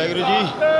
ਵਾਹਿਗੁਰੂ ਜੀ।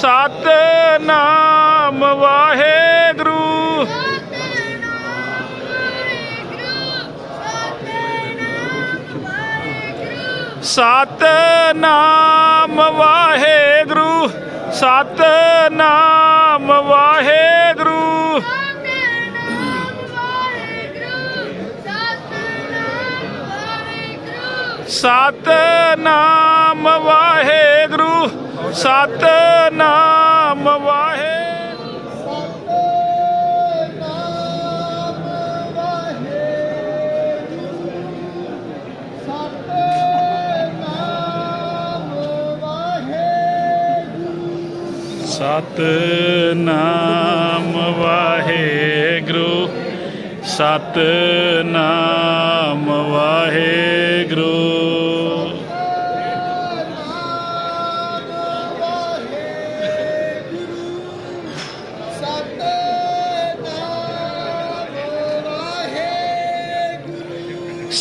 ਸਤਨਾਮ ਵਾਹਿਗੁਰੂ। ਸਤਨਾਮ ਵਾਹਿਗੁਰੂ। ਸਤਨਾਮ ਵਾਹਿਗੁਰੂ। ਸਤਨਾਮ ਵਾਹਿਗੁਰੂ। ਸਤਨਾਮ ਵਾਹਿਗੁਰੂ ਸਤਨਾਮ ਵਾਹਿਗੁਰੂ ਸਤਨਾਮ ਵਾਹਿਗੁਰੂ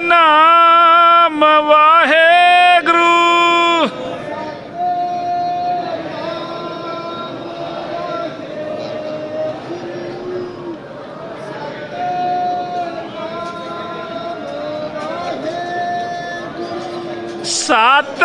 ਨਾਮ ਵਾਹਿਗੁਰੂ ਸਤ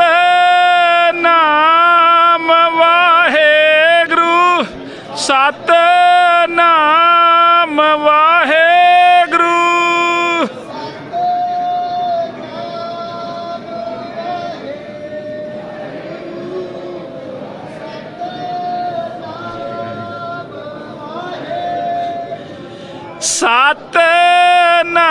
सात ना